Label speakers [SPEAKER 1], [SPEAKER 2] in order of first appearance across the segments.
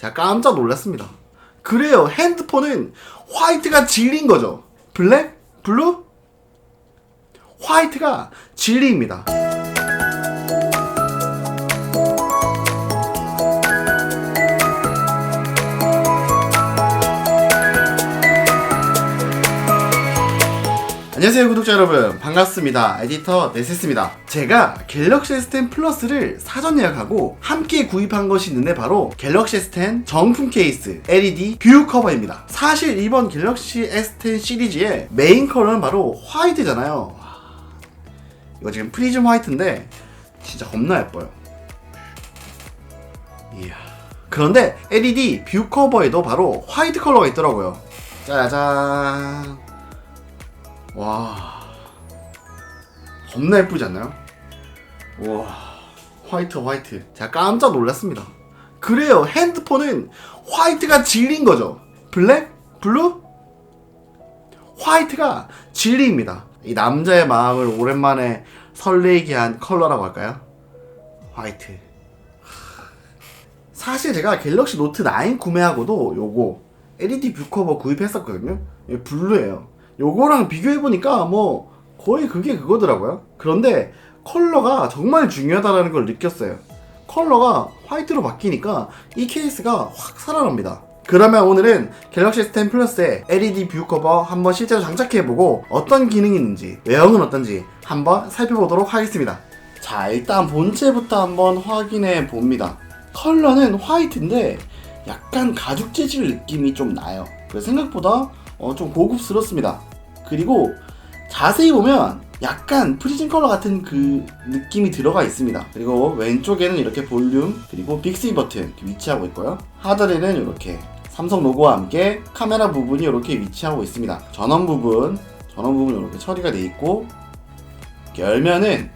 [SPEAKER 1] 제가 깜짝 놀랐습니다. 그래요. 핸드폰은 화이트가 진리인 거죠. 블랙? 블루? 화이트가 진리입니다. 안녕하세요 구독자 여러분. 반갑습니다. 에디터 네세스입니다. 제가 갤럭시 S10 플러스를 사전 예약하고 함께 구입한 것이 있는데 바로 갤럭시 S10 정품 케이스 LED 뷰 커버입니다. 사실 이번 갤럭시 S10 시리즈의 메인 컬러는 바로 화이트잖아요. 와, 이거 지금 프리즘 화이트인데 진짜 겁나 예뻐요. 이야. 그런데 LED 뷰 커버에도 바로 화이트 컬러가 있더라고요. 짜잔 와. 겁나 예쁘지 않나요? 와. 화이트 화이트. 제가 깜짝 놀랐습니다. 그래요. 핸드폰은 화이트가 진리인 거죠. 블랙? 블루? 화이트가 진리입니다. 이 남자의 마음을 오랜만에 설레게 한 컬러라고 할까요? 화이트. 사실 제가 갤럭시 노트 9 구매하고도 요거 LED 뷰 커버 구입했었거든요. 블루예요 요거랑 비교해보니까 뭐 거의 그게 그거더라고요. 그런데 컬러가 정말 중요하다는 걸 느꼈어요. 컬러가 화이트로 바뀌니까 이 케이스가 확 살아납니다. 그러면 오늘은 갤럭시 S10 플러스의 LED 뷰 커버 한번 실제로 장착해보고 어떤 기능이 있는지 외형은 어떤지 한번 살펴보도록 하겠습니다. 자 일단 본체부터 한번 확인해 봅니다. 컬러는 화이트인데 약간 가죽 재질 느낌이 좀 나요. 생각보다 어, 좀 고급스럽습니다. 그리고 자세히 보면 약간 프리즘 컬러 같은 그 느낌이 들어가 있습니다. 그리고 왼쪽에는 이렇게 볼륨 그리고 빅스비 버튼 위치하고 있고요. 하단에는 이렇게 삼성 로고와 함께 카메라 부분이 이렇게 위치하고 있습니다. 전원 부분, 전원 부분 이렇게 처리가 돼 있고 열면은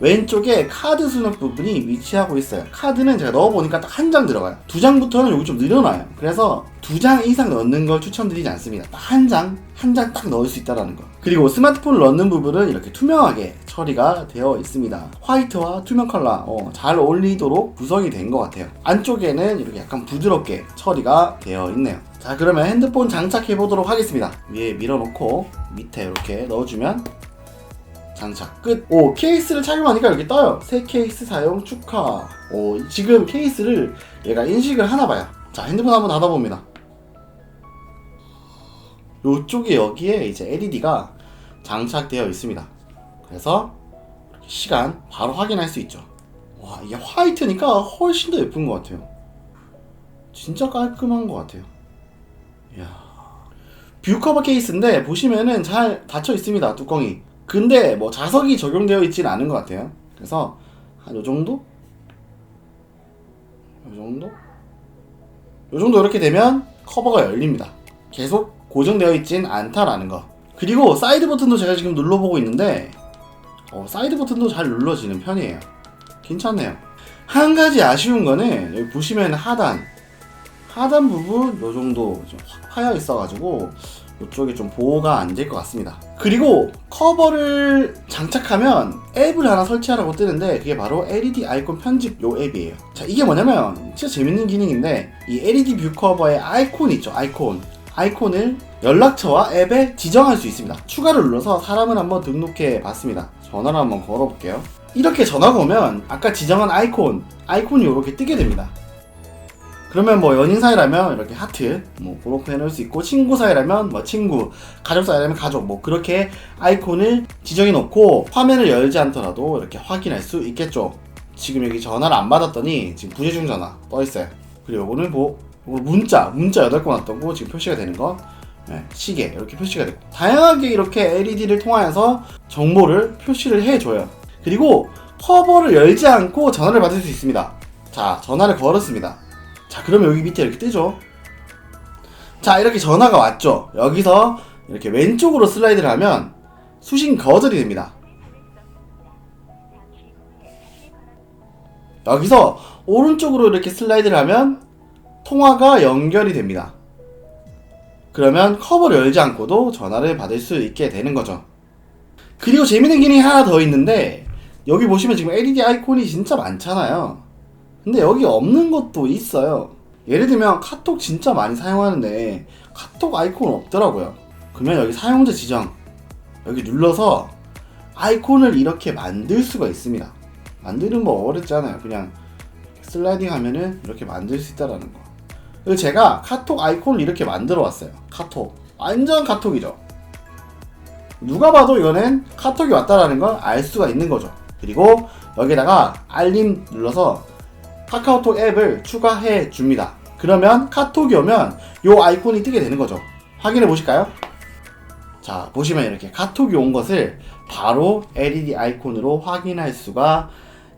[SPEAKER 1] 왼쪽에 카드 수납 부분이 위치하고 있어요. 카드는 제가 넣어보니까 딱 한 장 들어가요. 두 장부터는 여기 좀 늘어나요. 그래서 두 장 이상 넣는 걸 추천드리지 않습니다. 딱한 장, 한 장 딱 넣을 수 있다는 거. 그리고 스마트폰을 넣는 부분은 이렇게 투명하게 처리가 되어 있습니다. 화이트와 투명 컬러 어, 잘 어울리도록 구성이 된 것 같아요. 안쪽에는 이렇게 약간 부드럽게 처리가 되어 있네요. 자 그러면 핸드폰 장착해 보도록 하겠습니다. 위에 밀어놓고 밑에 이렇게 넣어주면 장착 끝. 오 케이스를 착용하니까 이렇게 떠요. 새 케이스 사용 축하. 오 지금 케이스를 얘가 인식을 하나 봐요. 자 핸드폰 한번 닫아봅니다. 요쪽에 여기에 이제 LED가 장착되어 있습니다. 그래서 시간 바로 확인할 수 있죠. 와 이게 화이트니까 훨씬 더 예쁜 것 같아요. 진짜 깔끔한 것 같아요. 이야. 뷰 커버 케이스인데 보시면은 잘 닫혀 있습니다 뚜껑이. 근데 뭐 자석이 적용되어 있지는 않은 것 같아요. 그래서 한 요 정도? 요 정도? 요 정도 이렇게 되면 커버가 열립니다. 계속 고정되어 있진 않다라는 거. 그리고 사이드 버튼도 제가 지금 눌러보고 있는데 어, 사이드 버튼도 잘 눌러지는 편이에요. 괜찮네요. 한 가지 아쉬운 거는 여기 보시면 하단 하단 부분 요 정도 좀확 파여 있어가지고 이쪽에 좀 보호가 안 될 것 같습니다. 그리고 커버를 장착하면 앱을 하나 설치하라고 뜨는데 그게 바로 LED 아이콘 편집 요 앱이에요. 자 이게 뭐냐면 진짜 재밌는 기능인데 이 LED 뷰 커버의 아이콘 있죠 아이콘 아이콘을 연락처와 앱에 지정할 수 있습니다. 추가를 눌러서 사람을 한번 등록해 봤습니다. 전화를 한번 걸어볼게요. 이렇게 전화가 오면 아까 지정한 아이콘 아이콘이 이렇게 뜨게 됩니다. 그러면 뭐 연인 사이라면 이렇게 하트 뭐 그렇게 해놓을 수 있고 친구 사이라면 뭐 친구 가족 사이라면 가족 뭐 그렇게 아이콘을 지정해 놓고 화면을 열지 않더라도 이렇게 확인할 수 있겠죠 지금 여기 전화를 안 받았더니 지금 부재중 전화 떠 있어요 그리고 요거는 뭐 문자 문자 8건 왔던 거 지금 표시가 되는 거 네, 시계 이렇게 표시가 되고 다양하게 이렇게 LED를 통하여서 정보를 표시를 해줘요 그리고 커버를 열지 않고 전화를 받을 수 있습니다 자 전화를 걸었습니다 자, 그러면 여기 밑에 이렇게 뜨죠? 자, 이렇게 전화가 왔죠? 여기서 이렇게 왼쪽으로 슬라이드를 하면 수신 거절이 됩니다. 여기서 오른쪽으로 이렇게 슬라이드를 하면 통화가 연결이 됩니다. 그러면 커버를 열지 않고도 전화를 받을 수 있게 되는 거죠. 그리고 재밌는 기능이 하나 더 있는데 여기 보시면 지금 LED 아이콘이 진짜 많잖아요. 근데 여기 없는 것도 있어요. 예를 들면 카톡 진짜 많이 사용하는데 카톡 아이콘 없더라고요. 그러면 여기 사용자 지정 여기 눌러서 아이콘을 이렇게 만들 수가 있습니다. 만드는 거 어렵잖아요. 그냥 슬라이딩 하면은 이렇게 만들 수 있다라는 거. 그래서 제가 카톡 아이콘을 이렇게 만들어 왔어요. 카톡. 완전 카톡이죠. 누가 봐도 이거는 카톡이 왔다라는 걸 알 수가 있는 거죠. 그리고 여기다가 알림 눌러서 카카오톡 앱을 추가해 줍니다. 그러면 카톡이 오면 요 아이콘이 뜨게 되는 거죠. 확인해 보실까요? 자, 보시면 이렇게 카톡이 온 것을 바로 LED 아이콘으로 확인할 수가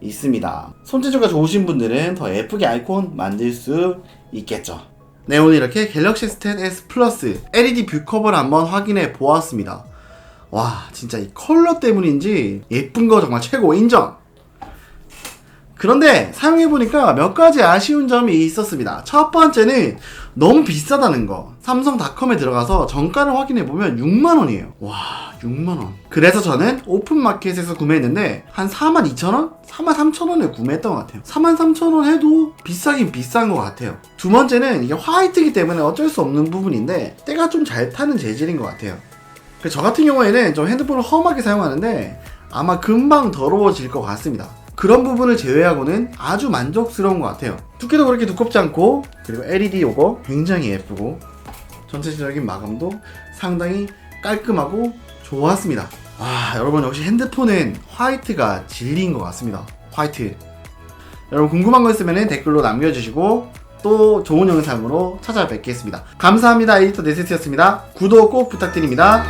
[SPEAKER 1] 있습니다. 손재주가 좋으신 분들은 더 예쁘게 아이콘 만들 수 있겠죠. 네, 오늘 이렇게 갤럭시 S10 S 플러스 LED 뷰 커버를 한번 확인해 보았습니다. 와, 진짜 이 컬러 때문인지 예쁜 거 정말 최고 인정! 그런데 사용해보니까 몇 가지 아쉬운 점이 있었습니다. 첫 번째는 너무 비싸다는 거. 삼성닷컴에 들어가서 정가를 확인해보면 6만원이에요. 와, 6만원. 그래서 저는 오픈마켓에서 구매했는데 한 42,000원? 43,000원에 구매했던 것 같아요. 43,000원 해도 비싸긴 비싼 것 같아요. 두 번째는 이게 화이트이기 때문에 어쩔 수 없는 부분인데 때가 좀 잘 타는 재질인 것 같아요. 저 같은 경우에는 좀 핸드폰을 험하게 사용하는데 아마 금방 더러워질 것 같습니다. 그런 부분을 제외하고는 아주 만족스러운 것 같아요. 두께도 그렇게 두껍지 않고 그리고 LED 요거 굉장히 예쁘고 전체적인 마감도 상당히 깔끔하고 좋았습니다. 아 여러분 역시 핸드폰은 화이트가 진리인 것 같습니다. 화이트. 여러분 궁금한 거 있으면 댓글로 남겨주시고 또 좋은 영상으로 찾아뵙겠습니다. 감사합니다. 에디터 네세스였습니다. 구독 꼭 부탁드립니다.